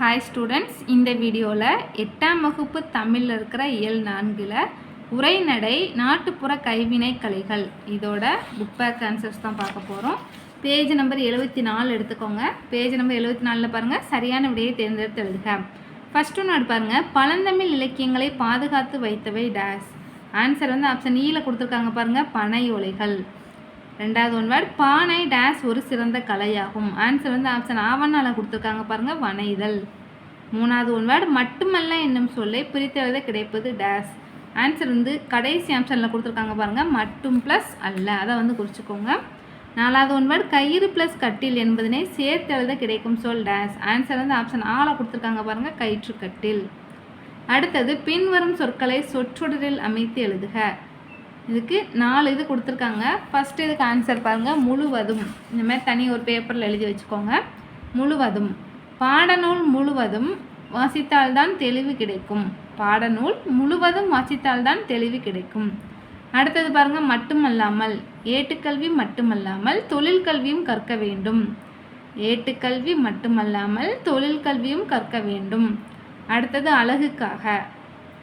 Hi students இந்த வீடியோவில் எட்டாம் வகுப்பு தமிழில் இருக்கிற இயல் நான்கில் உரைநடை நாட்டுப்புற கைவினை கலைகள். இதோட புக் பேக் ஆன்சர்ஸ் தான் பார்க்க போகிறோம் பேஜ் நம்பர் எழுபத்தி நாலு எடுத்துக்கோங்க. பேஜ் நம்பர் எழுபத்தி நாலில் பாருங்கள் சரியான விடையை தேர்ந்தெடுத்து எழுதுக. ஃபஸ்ட்டு ஒன்று பாருங்க. பழந்தமிழ் இலக்கியங்களை பாதுகாத்து வைத்தவை டேஸ் ஆன்சர் வந்து ஆப்ஷன் ஈல e கொடுத்துருக்காங்க பாருங்கள் பனை ஓலைகள். ரெண்டாவது ஒன் வேர்ட் பானை டேஸ் ஒரு சிறந்த கலையாகும். ஆன்சர் வந்து ஆப்ஷன் ஆவணால கொடுத்துருக்காங்க பாருங்கள் வனைதல். மூணாவது ஒன் வேர்ட் மட்டுமல்ல என்னும் சொல்லை பிரித்தெழுத கிடைப்பது டேஸ் ஆன்சர் வந்து கடைசி ஆப்ஷனில் கொடுத்துருக்காங்க பாருங்கள் மட்டும் ப்ளஸ் அல்ல. அதை வந்து குறிச்சிக்கோங்க. நாலாவது ஒன் வேர்ட் கயிறு ப்ளஸ் கட்டில் என்பதனை சேர்த்தெழுத கிடைக்கும் சொல் டேஸ் ஆன்சர் வந்து ஆப்ஷன் ஆல கொடுத்துருக்காங்க பாருங்கள் கயிற்று கட்டில். அடுத்தது பின்வரும் சொற்களை சொற்றொடரில் அமைத்து எழுதுக. இதுக்கு நாலு இது கொடுத்துருக்காங்க. ஃபஸ்ட்டு இதுக்கு ஆன்சர் பாருங்கள் முழுவதும். இந்த மாதிரி தனி ஒரு பேப்பரில் எழுதி வச்சுக்கோங்க. முழுவதும். பாடநூல் முழுவதும் வாசித்தால்தான் தெளிவு கிடைக்கும். பாடநூல் முழுவதும் வாசித்தால்தான் தெளிவு கிடைக்கும். அடுத்தது பாருங்கள் மட்டுமல்லாமல். ஏட்டுக்கல்வி மட்டுமல்லாமல் தொழில் கல்வியும் கற்க வேண்டும். ஏட்டுக்கல்வி மட்டுமல்லாமல் தொழில் கல்வியும் கற்க வேண்டும். அடுத்தது அழகுக்காக.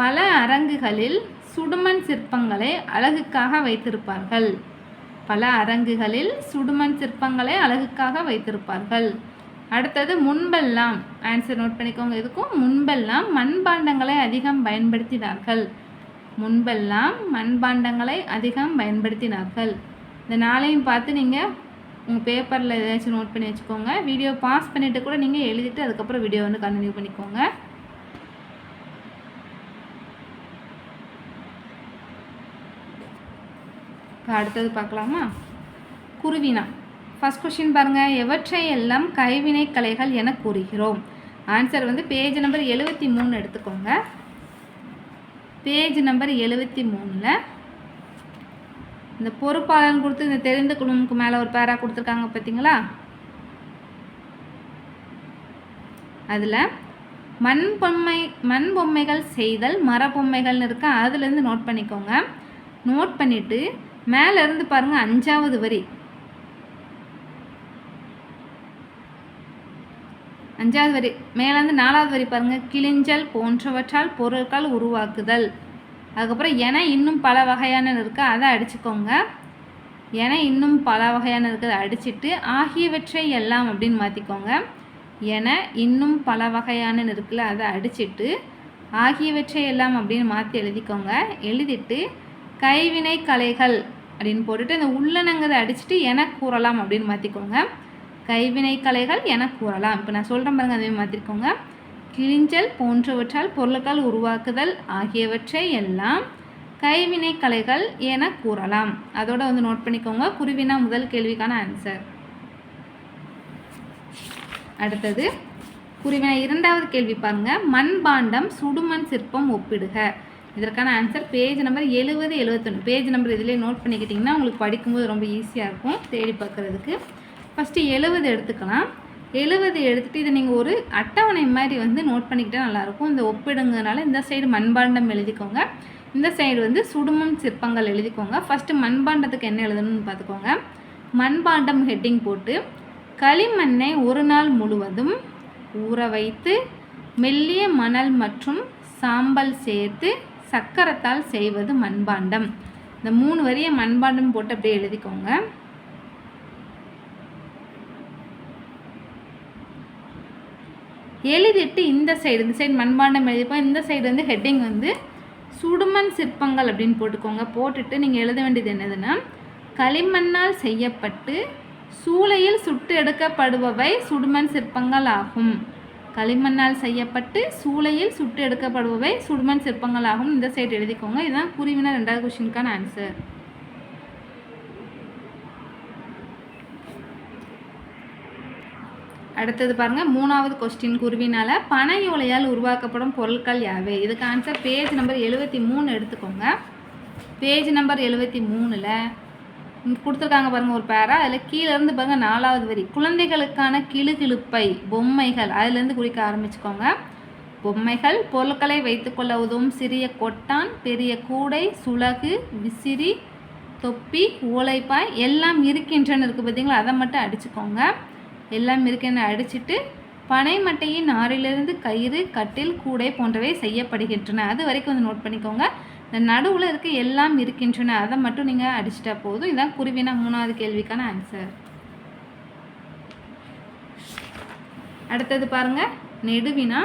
பல அரங்குகளில் சுடுமண் சிற்பங்களை அழகுக்காக வைத்திருப்பார்கள். பல அரங்குகளில் சுடுமண் சிற்பங்களை அழகுக்காக வைத்திருப்பார்கள். அடுத்தது முன்பெல்லாம் ஆன்சர் நோட் பண்ணிக்கோங்க. இதுக்கும் முன்பெல்லாம் மண்பாண்டங்களை அதிகம் பயன்படுத்தினார்கள். முன்பெல்லாம் மண்பாண்டங்களை அதிகம் பயன்படுத்தினார்கள். இந்த நாளையும் பார்த்து நீங்கள் உங்கள் பேப்பரில் ஏதாச்சும் நோட் பண்ணி வச்சுக்கோங்க. வீடியோ பாஸ் பண்ணிவிட்டு கூட நீங்கள் எழுதிட்டு அதுக்கப்புறம் வீடியோ வந்து கண்டினியூ பண்ணிக்கோங்க இப்போ அடுத்தது பார்க்கலாமா? குருவினா. ஃபஸ்ட் கொஷின் பாருங்கள் எவற்றை எல்லாம் கைவினை கலைகள் என கூறுகிறோம்? ஆன்சர் வந்து பேஜ் நம்பர் எழுபத்தி மூணு எடுத்துக்கோங்க. பேஜ் நம்பர் எழுபத்தி மூணில் இந்த பொறுப்பாளன் கொடுத்து இந்த தெரிந்த குழுமுக்கு மேலே ஒரு பேரா கொடுத்துருக்காங்க பார்த்தீங்களா அதில் மண் பொம்மை மண் பொம்மைகள் செய்தல் மரப்பொம்மைகள்னு இருக்கா. அதுலேருந்து நோட் பண்ணிக்கோங்க. நோட் பண்ணிவிட்டு மேலே இருந்து பாருங்கள் அஞ்சாவது வரி. அஞ்சாவது வரி. மேலேருந்து நாலாவது வரி பாருங்கள் கிளிஞ்சல் போன்றவற்றால் பொருட்கள் உருவாக்குதல். அதுக்கப்புறம் என இன்னும் பல வகையான இருக்குது அதை அடிச்சுக்கோங்க. என இன்னும் பல வகையான இருக்குது அடிச்சிட்டு ஆகியவற்றை எல்லாம் அப்படின்னு மாற்றிக்கோங்க என இன்னும் பல வகையான இருக்குல்ல அதை அடிச்சிட்டு ஆகியவற்றை எல்லாம் அப்படின்னு மாற்றி எழுதிக்கோங்க. எழுதிட்டு கைவினை கலைகள் அப்படின்னு போட்டுட்டு அந்த உள்ளனங்கிறத அடிச்சுட்டு என கூறலாம் அப்படின்னு மாற்றிக்கோங்க கைவினை கலைகள் என கூறலாம். இப்போ நான் சொல்கிறேன் பாருங்க அதே மாற்றிக்கோங்க கிழிஞ்சல் போன்றவற்றால் பொருட்கள் உருவாக்குதல் ஆகியவற்றை எல்லாம் கைவினை கலைகள் என கூறலாம். அதோட வந்து நோட் பண்ணிக்கோங்க. குருவினா முதல் கேள்விக்கான ஆன்சர் அடுத்தது குருவினா இரண்டாவது கேள்வி பாருங்க. மண்பாண்டம் சுடுமண் சிற்பம் ஒப்பிடுக. இதற்கான ஆன்சர் பேஜ் நம்பர் எழுபது எழுபத்தொன்று பேஜ் நம்பர் இதிலே நோட் பண்ணிக்கிட்டிங்கன்னா உங்களுக்கு படிக்கும்போது ரொம்ப ஈஸியாக இருக்கும். தேடி பார்க்குறதுக்கு. ஃபஸ்ட்டு எழுபது எடுத்துக்கலாம். எழுபது எடுத்துகிட்டு இதை நீங்கள் ஒரு அட்டவணை மாதிரி வந்து நோட் பண்ணிக்கிட்டால் நல்லாயிருக்கும். இந்த ஒப்பிடுங்கனால இந்த சைடு மண்பாண்டம் எழுதிக்கோங்க. இந்த சைடு வந்து சுடுமம் சிற்பங்கள் எழுதிக்கோங்க. ஃபஸ்ட்டு மண்பாண்டத்துக்கு என்ன எழுதணும்னு பார்த்துக்கோங்க. மண்பாண்டம் ஹெட்டிங் போட்டு களிமண்ணை ஒரு நாள் முழுவதும் ஊற வைத்து மெல்லிய மணல் மற்றும் சாம்பல் சேர்த்து சக்கரத்தால் செய்வது மண்பாண்டம். இந்த மூணு வரியை மண்பாண்டம் போட்டு அப்படியே எழுதிக்கோங்க. எழுதிட்டு இந்த சைடு இந்த சைடு மண்பாண்டம் எழுதிப்போம் இந்த சைடு வந்து ஹெட்டிங் வந்து சுடுமண் சிற்பங்கள் அப்படின்னு போட்டுக்கோங்க. போட்டுட்டு நீங்கள் எழுத வேண்டியது என்னதுன்னா களிமண்ணால் செய்யப்பட்டு சூளையில் சுட்டு எடுக்கப்படுபவை சுடுமண் சிற்பங்கள் ஆகும். களிமண்ணால் செய்யப்பட்டு சூளையில் சுட்டு எடுக்கப்படுபவை சுடுமண் சிற்பங்களாகும் இந்த சைடு எழுதிக்கோங்க. இதுதான் குருவினா ரெண்டாவது கொஷினுக்கான ஆன்சர் அடுத்தது பாருங்க. மூணாவது கொஸ்டின் குருவினால பனை ஓலையால் உருவாக்கப்படும் பொருட்கள் யாவை? இதுக்கு ஆன்சர் பேஜ் நம்பர் எழுபத்தி மூணு எடுத்துக்கோங்க. பேஜ் நம்பர் எழுபத்தி மூணில் கொடுத்துருக்காங்க பாருங்கள் ஒரு பேரா. அதில் கீழேருந்து பாருங்கள் நாலாவது வரி. குழந்தைகளுக்கான கிளு கிளுப்பை பொம்மைகள் அதுலேருந்து குறிக்க ஆரம்பிச்சுக்கோங்க. பொம்மைகள் பொருட்களை வைத்துக்கொள்ள உதவும் சிறிய கொட்டான் பெரிய கூடை சுலகு விசிறி தொப்பி ஓலைப்பாய் எல்லாம் இருக்கின்றன இருக்குது பார்த்தீங்களா அதை மட்டும் அடிச்சுக்கோங்க. எல்லாம் இருக்குன்னு அடிச்சுட்டு பனைமட்டையின் நாரிலிருந்து கயிறு கட்டில் கூடை போன்றவை செய்யப்படுகின்றன. அது வரைக்கும் வந்து நோட் பண்ணிக்கோங்க. இந்த நடுவில் இருக்க எல்லாம் இருக்கின்றன அதை மட்டும் நீங்கள் அடிச்சிட்டா போதும். இதான் குருவினா மூணாவது கேள்விக்கான ஆன்சர் அடுத்தது பாருங்க. நெடுவினா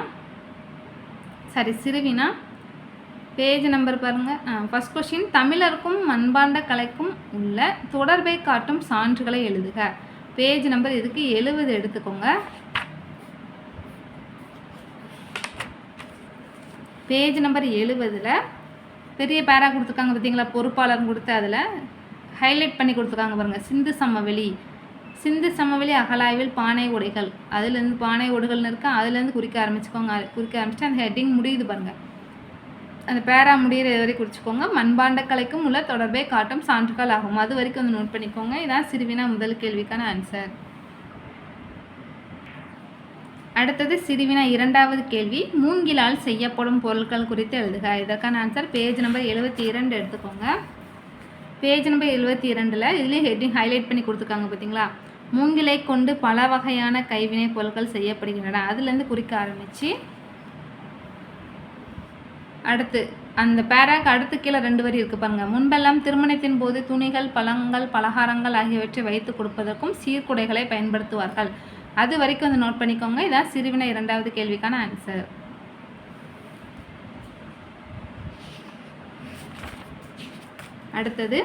சாரி சிறுவினா பேஜ் நம்பர் பாருங்க. ஃபர்ஸ்ட் கொஷின் தமிழருக்கும் மண்பாண்ட கலைக்கும் உள்ள தொடர்பை காட்டும் சான்றுகளை எழுதுக. பேஜ் நம்பர் இதுக்கு எழுபது எடுத்துக்கோங்க. பேஜ் நம்பர் எழுபதில் பெரிய பேரா கொடுத்துருக்காங்க பார்த்தீங்களா? பொறுப்பாளர் கொடுத்து அதில் ஹைலைட் பண்ணி கொடுத்துருக்காங்க பாருங்கள் சிந்து சமவெளி. சிந்து சமவெளி அகலாய்வில் பானை உடைகள் அதுலேருந்து பானை உடைகள்னு இருக்கா? அதுலேருந்து குறிக்க ஆரம்பிச்சுக்கோங்க. குறிக்க ஆரம்பிச்சு அந்த ஹெட்டிங் முடியுது பாருங்கள் அந்த பேரா முடிகிற வரை குறிச்சிக்கோங்க. மண்பாண்ட கலைக்கும் உள்ள தொடர்பை காட்டும் சான்றுகள் ஆகும். அது வரைக்கும் வந்து நோட் பண்ணிக்கோங்க. இதான் சிறுவினா முதல் கேள்விக்கான ஆன்சர் அடுத்தது சிறுவினா இரண்டாவது கேள்வி மூங்கிலால் செய்யப்படும் பொருட்கள் குறித்து எழுதுக. இதற்கான ஆன்சர் பேஜ் நம்பர் எழுபத்தி இரண்டு எடுத்துக்கோங்க. பேஜ் நம்பர் எழுபத்தி இரண்டில் இதுலேயும் ஹெட்டிங் ஹைலைட் பண்ணி கொடுத்துருக்காங்க பார்த்தீங்களா மூங்கிலை கொண்டு பல வகையான கைவினை பொருட்கள் செய்யப்படுகின்றன. அதுலேருந்து குறிக்க ஆரம்பித்து அடுத்து அந்த பேராக்கு அடுத்து கீழே ரெண்டு வரி இருக்கு பாருங்க. முன்பெல்லாம் திருமணத்தின் போது துணிகள் பழங்கள் பலகாரங்கள் ஆகியவற்றை வைத்து கொடுப்பதற்கும் சீர்குடைகளை பயன்படுத்துவார்கள். அது வரைக்கும் வந்து நோட் பண்ணிக்கோங்க. இதான் சிறுவினை இரண்டாவது கேள்விக்கான ஆன்சர் அடுத்தது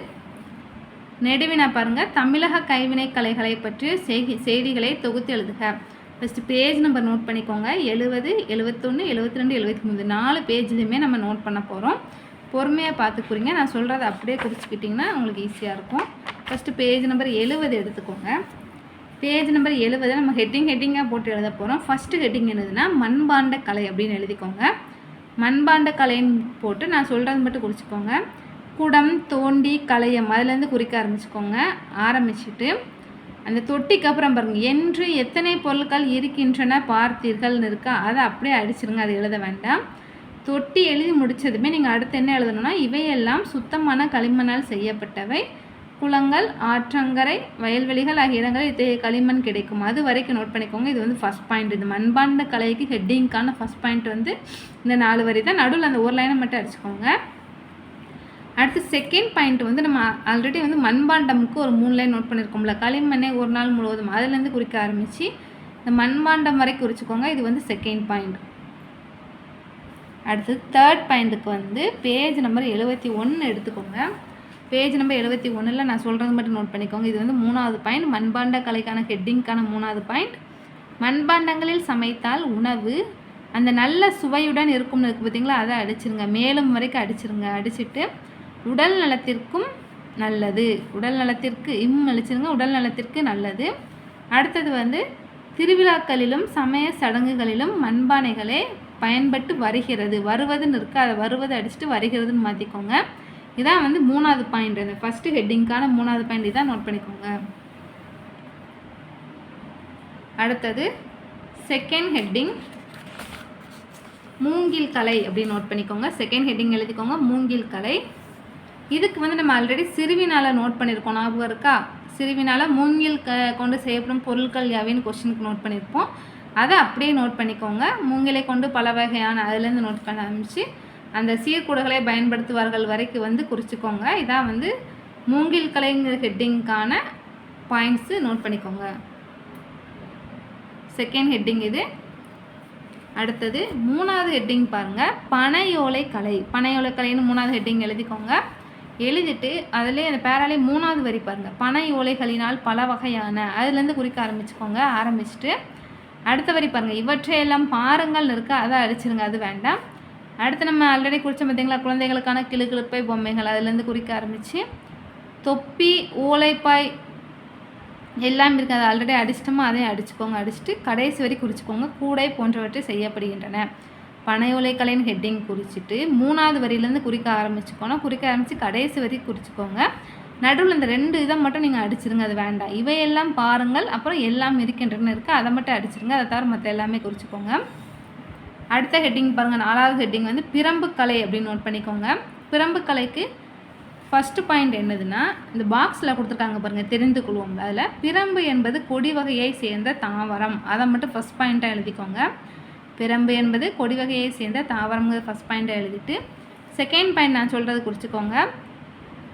நெடுவினா பாருங்கள் தமிழக கைவினை கலைகளை பற்றிய செய்தி செய்திகளை தொகுத்து எழுதுக. ஃபஸ்ட்டு பேஜ் நம்பர் நோட் பண்ணிக்கோங்க. எழுபது எழுபத்தொன்று எழுபத்தி ரெண்டு எழுபத்தி மூணு நாலு பேஜ்லையுமே நம்ம நோட் பண்ண போகிறோம் பொறுமையாக பார்த்துக்குறீங்க நான் சொல்கிறத அப்படியே குறிச்சிக்கிட்டிங்கன்னா உங்களுக்கு ஈஸியாக இருக்கும். ஃபஸ்ட்டு பேஜ் நம்பர் எழுபது எடுத்துக்கோங்க. பேஜ் நம்பர் எழுபது நம்ம ஹெட்டிங் ஹெட்டிங்காக போட்டு எழுத போகிறோம் ஃபஸ்ட்டு ஹெட்டிங் என்னதுன்னா மண்பாண்ட கலை அப்படின்னு எழுதிக்கோங்க. மண்பாண்ட கலைன்னு போட்டு நான் சொல்கிறது மட்டும் குறிச்சிக்கோங்க. குடம் தோண்டி கலையம் அதுலேருந்து குறிக்க ஆரம்பிச்சுக்கோங்க. ஆரம்பிச்சுட்டு அந்த தொட்டிக்கு அப்புறம் பாருங்கள் என்று எத்தனை பொருட்கள் இருக்கின்றன பார்த்தீர்கள்னு இருக்கா? அதை அப்படியே அடிச்சிருங்க அதை எழுத வேண்டாம். தொட்டி எழுதி முடிச்சதுமே நீங்கள் அடுத்து என்ன எழுதணும்னா இவையெல்லாம் சுத்தமான களிமண்ணால் செய்யப்பட்டவை. குளங்கள் ஆற்றங்கரை வயல்வெளிகள் ஆகிய இடங்களில் இத்தகைய களிமண் கிடைக்கும். அது வரைக்கும் நோட் பண்ணிக்கோங்க. இது வந்து ஃபஸ்ட் பாயிண்ட் இது மண்பாண்ட கலைக்கு ஹெட்டிங்க்கான ஃபஸ்ட் பாயிண்ட் வந்து இந்த நாலு வரி தான். நடுவில் அந்த ஒரு லைனை மட்டும் அடிச்சுக்கோங்க. அடுத்து செகண்ட் பாயிண்ட் வந்து நம்ம ஆல்ரெடி வந்து மண்பாண்டமுக்கு ஒரு மூணு லைன் நோட் பண்ணியிருக்கோம்ல களிமண்ணை ஒரு நாள் முழுவதும் அதுலேருந்து குறிக்க ஆரம்பித்து இந்த மண்பாண்டம் வரை குறிச்சிக்கோங்க. இது வந்து செகண்ட் பாயிண்ட் அடுத்து தேர்ட் பாயிண்ட்டுக்கு வந்து பேஜ் நம்பர் எழுபத்தி ஒன்று எடுத்துக்கோங்க. பேஜ் நம்பர் எழுபத்தி ஒன்றில் நான் சொல்கிறது மட்டும் நோட் பண்ணிக்கோங்க. இது வந்து மூணாவது பாயிண்ட் மண்பாண்ட கலைக்கான ஹெட்டிங்க்கான மூணாவது பாயிண்ட் மண்பாண்டங்களில் சமைத்தால் உணவு. அந்த நல்ல சுவையுடன் இருக்கும்னு இருக்குது பார்த்தீங்களா அதை அடிச்சிருங்க. மேலும் வரைக்கும் அடிச்சிருங்க. அடிச்சிட்டு உடல் நலத்திற்கும் நல்லது. உடல் நலத்திற்கு இம் அழிச்சிருங்க உடல் நலத்திற்கு நல்லது. அடுத்தது வந்து திருவிழாக்களிலும் சமய சடங்குகளிலும் மண்பானைகளே பயன்பட்டு வருகிறது. வருவதுன்னு இருக்குது அதை வருவது அடிச்சுட்டு வருகிறதுன்னு மாற்றிக்கோங்க இதான் வந்து மூணாவது பாயிண்ட் இந்த ஃபஸ்ட்டு ஹெட்டிங்க்கான மூணாவது பாயிண்ட் இதான் நோட் பண்ணிக்கோங்க. அடுத்தது செகண்ட் ஹெட்டிங் மூங்கில் கலை அப்படின்னு நோட் பண்ணிக்கோங்க. செகண்ட் ஹெட்டிங் எழுதிக்கோங்க மூங்கில் கலை. இதுக்கு வந்து நம்ம ஆல்ரெடி சிறுவினால் நோட் பண்ணியிருக்கோம் ஞாபகம் இருக்கா? சிறுவினால் மூங்கில் க கொண்டு செய்யப்படும் பொருட்கள் யாவின்னு கொஸ்டினுக்கு நோட் பண்ணியிருப்போம் அதை அப்படியே நோட் பண்ணிக்கோங்க. மூங்கிலை கொண்டு பல வகையான அதுலேருந்து நோட் பண்ண ஆரம்பிச்சு அந்த சீர்கூடுகளை பயன்படுத்துவார்கள் வரைக்கும் வந்து குறிச்சிக்கோங்க. இதான் வந்து மூங்கில் கலைங்கிற ஹெட்டிங்க்கான பாயிண்ட்ஸு நோட் பண்ணிக்கோங்க. செகண்ட் ஹெட்டிங் இது. அடுத்தது மூணாவது ஹெட்டிங் பாருங்கள் பனையோலை கலை. பனையோலை கலைன்னு மூணாவது ஹெட்டிங் எழுதிக்கோங்க. எழுதிட்டு அதிலே அந்த பேராலே மூணாவது வரி பாருங்கள் பனை ஓலைகளினால் பல வகையான. அதுலேருந்து குறிக்க ஆரம்பிச்சுக்கோங்க. ஆரம்பிச்சுட்டு அடுத்த வரி பாருங்கள் இவற்றையெல்லாம் பாருங்கள் இருக்க அதை அடிச்சிருங்க. அது வேண்டாம். அடுத்து நம்ம ஆல்ரெடி குறித்தோம் பார்த்தீங்களா? குழந்தைகளுக்கான கிளுகிழுப்பை பொம்மைகள் அதுலேருந்து குறிக்க ஆரம்பித்து தொப்பி ஓலைப்பாய் எல்லாம் இருக்குது அது ஆல்ரெடி அடிச்சிட்டோமோ? அதையும் அடிச்சுக்கோங்க. அடிச்சுட்டு கடைசி வரி குறிச்சிக்கோங்க. கூடை போன்றவற்றை செய்யப்படுகின்றன. பனையோலை கலைன்னு ஹெட்டிங் குறிச்சிட்டு மூணாவது வரியிலேருந்து குறிக்க ஆரம்பிச்சுக்கோனா குறிக்க ஆரம்பித்து கடைசி வரி குறிச்சிக்கோங்க. நடுவில் இந்த ரெண்டு இதை மட்டும் நீங்கள் அடிச்சிருங்க. அது வேண்டாம். இவையெல்லாம் பாருங்கள். அப்புறம் எல்லாம் இருக்கின்றன இருக்குது அதை மட்டும் அடிச்சிருங்க. அதை தவிர மற்ற எல்லாமே குறிச்சிக்கோங்க. அடுத்த ஹெட்டிங் பாருங்கள் நாலாவது ஹெட்டிங் வந்து பிரம்பு கலை அப்படின்னு நோட் பண்ணிக்கோங்க. பிரம்பு கலைக்கு ஃபஸ்ட்டு பாயிண்ட் என்னதுன்னா இந்த பாக்ஸில் கொடுத்துருக்காங்க பாருங்கள் தெரிந்து கொள்வோம் அதில் பிரம்பு என்பது கொடி வகையை சேர்ந்த தாவரம். அதை மட்டும் ஃபஸ்ட் பாயிண்ட்டாக எழுதிக்கோங்க. பிரம்பு என்பது கொடி வகையை சேர்ந்த தாவரம்ங்கிறது ஃபஸ்ட் பாயிண்ட்டாக எழுதிட்டு செகண்ட் பாயிண்ட் நான் சொல்கிறது குறிச்சிக்கோங்க.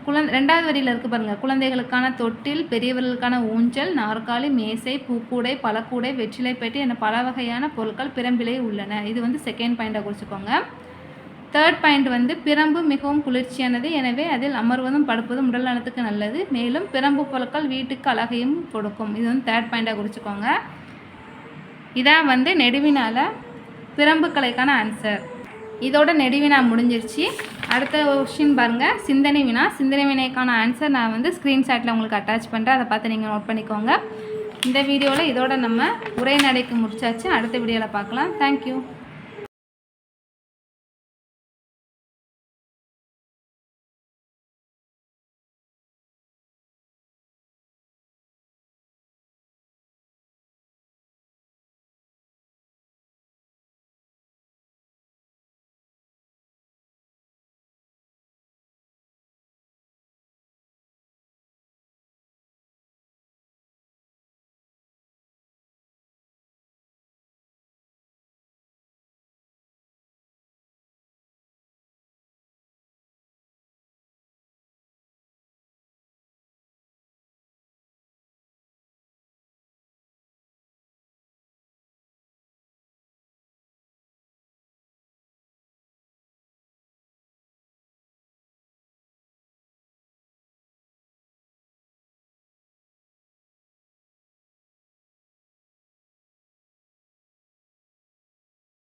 குழந்தை ரெண்டாவது வரியில் இருக்குது பாருங்கள் குழந்தைகளுக்கான தொட்டில் பெரியவர்களுக்கான ஊஞ்சல் நாற்காலி மேசை பூக்கூடை பழக்கூடை வெற்றிலை என பல வகையான பொருட்கள் பிரம்பிலே உள்ளன. இது வந்து செகண்ட் பாயிண்ட்டாக குறிச்சிக்கோங்க. தேர்ட் பாயிண்ட் வந்து பிரம்பு மிகவும் குளிர்ச்சியானது. எனவே அதில் அமர்வதும் படுப்பதும் உடல் நலத்துக்கு நல்லது. மேலும் பிரம்பு பொருட்கள் வீட்டுக்கு அழகையும் கொடுக்கும். இது வந்து தேர்ட் பாயிண்டாக குறிச்சிக்கோங்க. இதான் வந்து நெடுவினால் பிரம்புக்கலைக்கான ஆன்சர் இதோட நெடுவினா முடிஞ்சிருச்சு. அடுத்த கொஷின் பாருங்கள் சிந்தனை வினா. சிந்தனை வினைக்கான ஆன்சர் நான் வந்து ஸ்க்ரீன்ஷாட்டில் உங்களுக்கு அட்டாச் பண்ணுறேன் அதை பார்த்து நீங்கள் நோட் பண்ணிக்கோங்க. இந்த வீடியோவில் இதோட நம்ம உரைநடைக்கு முடிச்சாச்சு. அடுத்த வீடியோவில் பார்க்கலாம். தேங்க்யூ